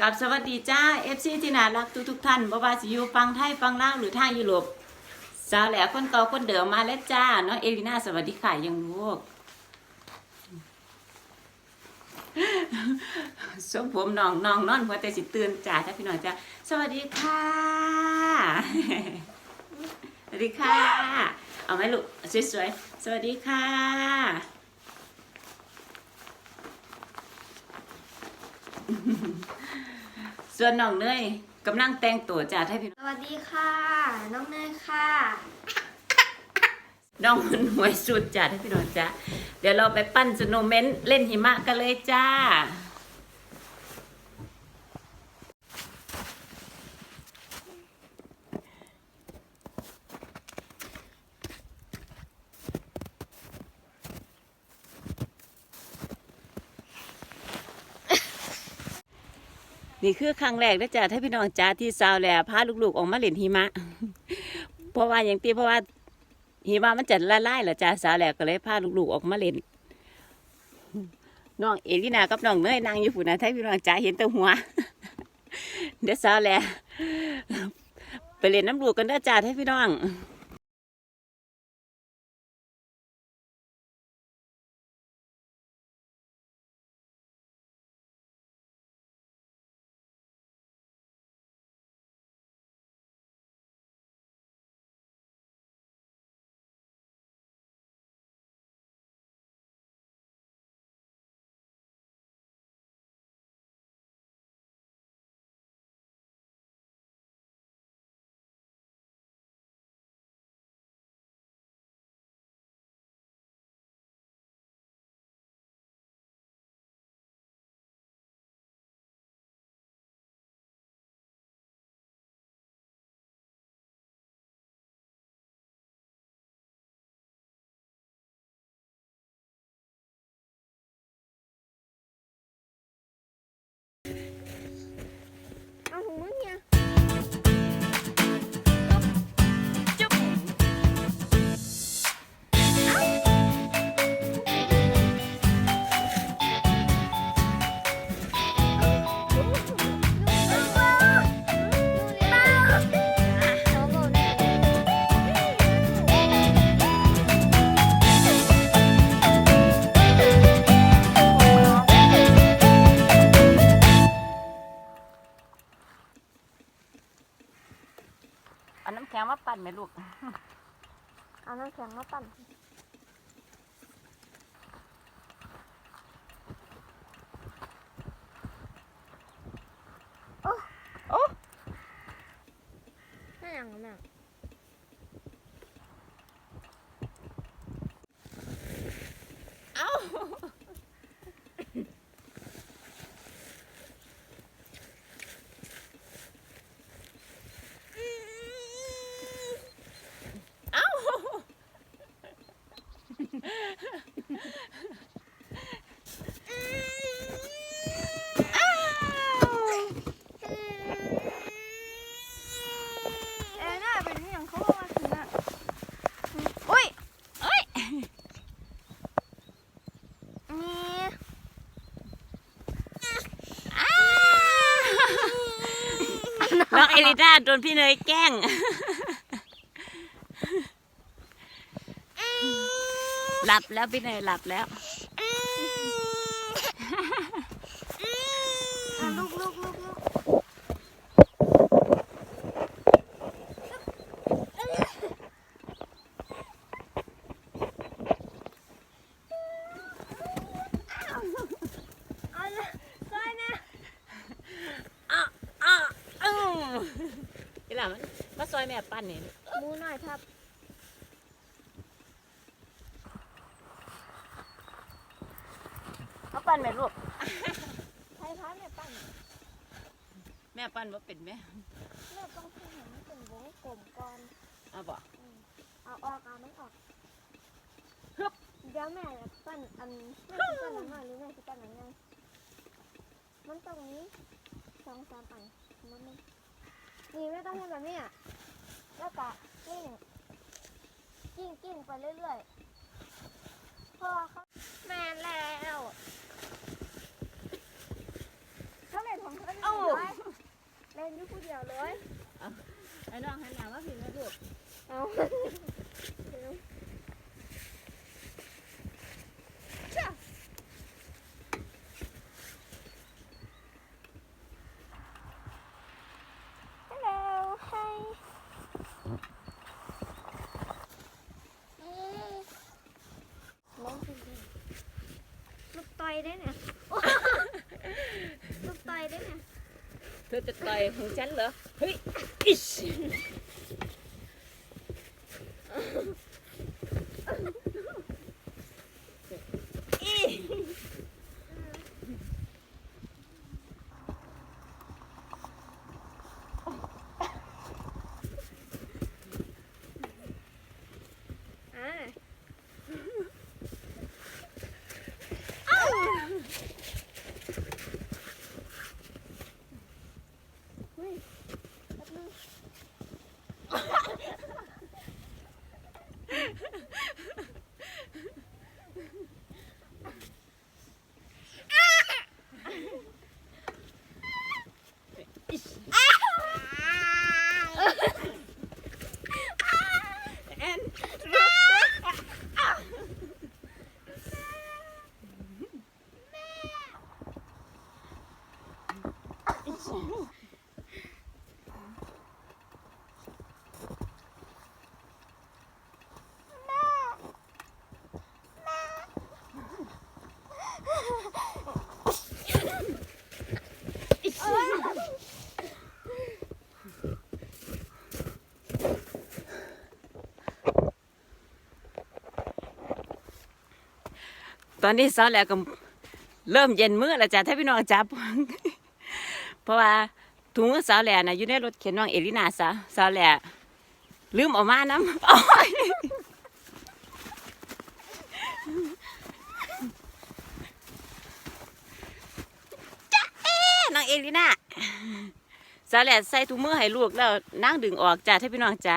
กับสวัสดีจ้า FC ที่น่ารักทุกทุกท่านบ่ว่าสิอยู่ฟังไทยฟังลาวหรือทางยุโรปสาวแหล่คนเก่าคนเดิมมาแล้วจ้าน้องเอลิน่าสวัสดีค่ะยังลูกสมผมน้องน้องนอนหัวแต่สิตื่นจ้าถ้าพี่น้องจ้าสวัสดีค่ะสวัสดีค่ะ เอาไหมลูกสวยๆสวัสดีค่ะ ส่วนน้องเนยกำลังแต่งตัวจ้าให้พี่สวัสดีค่ะ น้องเนยค่ะ น้องมันหวยสุดจ้าให้พี่น้องจ้าเดี๋ยวเราไปปั้นสโนว์แมนเล่นหิมะกันเลยจ้า นี่คือครั้งแรกนะจ๊ะถ้าพี่น้องจ้าที่ซาวแหล่พาลูกๆออกมาเล่นหิมะ เพราะว่าอย่างที่เพราะว่าหิมะมันจะละลายเหรอจ้าสาวแหล่ก็เลยพาลูกๆออกมาเล่นน้องเอลินากับน้องเนยนั่งอยู่ฝุ่นนะถ้าพี่น้องจ้าเห็นแต่หัว เดี๋ยวสาวแหล่ไปเล่นน้ำลูกกันเด้อจ้าถ้าพี่น้อง ข็งมาปั่นไหมลูก เอาน้ำแข็งมาปั่นโอ้น่าอย่างนั้นอะ เอ้า เอ้า เอ้ยน่าเป็นอย่างเขาบอกมาถึงอะอุ้ย เอ้ย นี่ น้ องเอลิน่าโดนพี่เนยแกล้ง หลับแล้วพี่เนยหลับแล้ว อะลูกลูกลูกลูกเอาละก้อยนะ อ้าอ้าอือนี่แหละ มันมาซอยแม่ปั้นนี่หมูหน่อยครับเขาปั้นแม่ลูกใช้พัดเนี่ยปั่นแม่ปั้นว่าเป็นแม่แม่ต้องให้เห็นมันเป็นวงกลมก่อนเอาบอกเอาออกเอาไม่ออกฮึบเดี๋ยวแม่จะปั้นอันแม่จะปั้นอันหน่อยหรือแม่จะปั้นอันไงมันตรงนี้สองสามอันมันนี่ นี่แม่ต้องทำแบบนี้อะแล้วก็กิ้งกิ้งกิ้งไปเรื่อยๆพอเขาแม่แล้วเขาเลยของเขาเอ้าได้นอยู่ผู้เดียวเลยไอ้น้องหันหน้ามาพี่นะลูกเอา Thôi tuyệt vời, không chắn nữa. Hí. อนนี้ซอแล้วก็เริ่มเย็นมื้อแล้วจ้ะถ้าพี่น้องจับ เพราะว่าถุงมือสาวแหล่น่ะอยู่ในรถเข็นน้องเอลินาซะสาวแหล่ลืมออกมาน้ำโอ้ยจ๊ะเอ๊น้องเอลินาสาวแหล่ใส่ถุงมือให้ลูกแล้วนั่งดึงออกจ้ะถ้าพี่น้องจ้ะ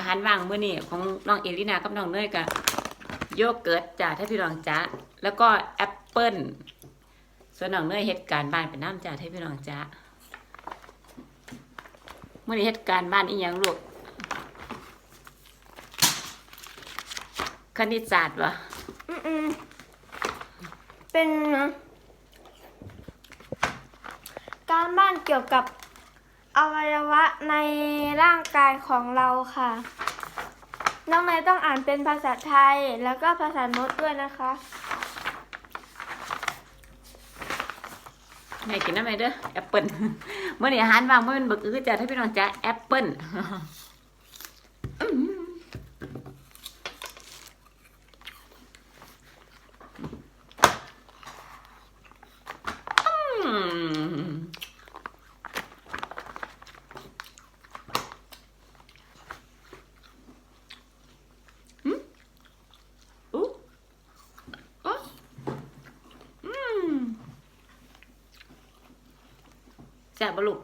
อาหารว่างมื้อนี้ของน้องเอลินากับน้องเนยกับโยเกิร์ตจ้าถ้าพี่น้องจ้าแล้วก็แอปเปิ้ลส่วนน้องเนยเฮ็ดการบ้านเป็นน้ำจ้าถ้าพี่น้องจ้าเมื้อนี้เฮ็ดการบ้านอีหยังลูกคณิตศาสตร์วะเป็น การบ้านเกี่ยวกับ อวัยวะในร่างกายของเราค่ะ น้องเนยต้องอ่านเป็นภาษาไทยแล้วก็ภาษาโน้ตด้วยนะคะแม่กินน้ำไหมเด้อแอปเปิ้ลมื้อนี่อาหารว่างมื้อเป็นบักอื้อจ้ะถ้าพี่น้องจ้ะแอปเปิ้ล อืม แซ่บปะลูก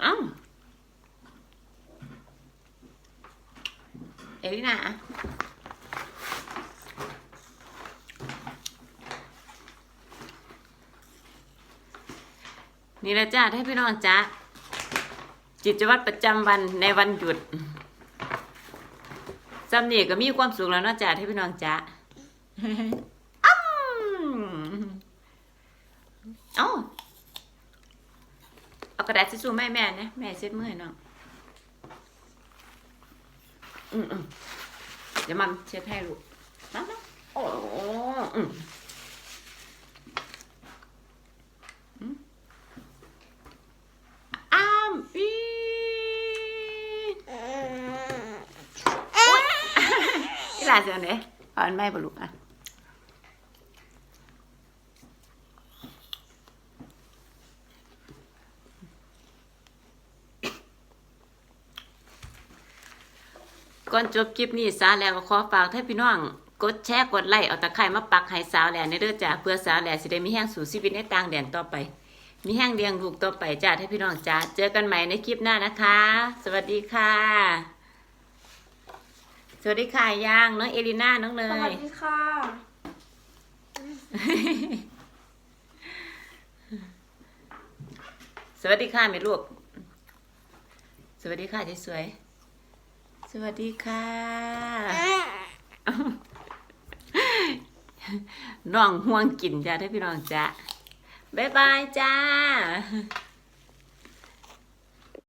เอ้าเอลิน่านี่แหละจ้าให้พี่น้องจ้าจิตวัตรประจำวันในวันหยุดจำนี่ก็มีความสุขแล้วนาะจ้าให้พี่น้องจ้า อ้ำเอ้าเอากระ ดาษทิชชู่แม่แม่นะแม่เช็ดมือให้น้องอืมอืมเดี๋ยวมันเช็ดให้ลูกมามาโอ้โหอืมอืมอ้ามอีโอ๊ยอีหลานเสียงไหนเอาอันไม่บลูกอะ ก่อนจบคลิปนี้สาวแหล้วก็ขอฝากให้พี่น้องกดแชร์กดไลค์เอาตะไคร่มาปักให้สาวแหล้วในเด้อจ้าเพื่อสาวแหล้วสิได้มีแห้งสู่ชีวิตในต่างแดนต่อไป มีแห้งเลี้ยงลูกต่อไปจ้าให้พี่น้องจ้าเจอกันใหม่ในคลิปหน้านะคะ สวัสดีค่ะ สวัสดีค่ะย่างน้องเอลิน่าน้องเนสวัสย ดีค่ะ สวัสดีค่ะแม่ลูก สวัสดีค่ะสวยๆส วัสดีค่ะน้องห่วงกินจ้าถ้าพี่น้องจ้าบ๊ายบายจ้า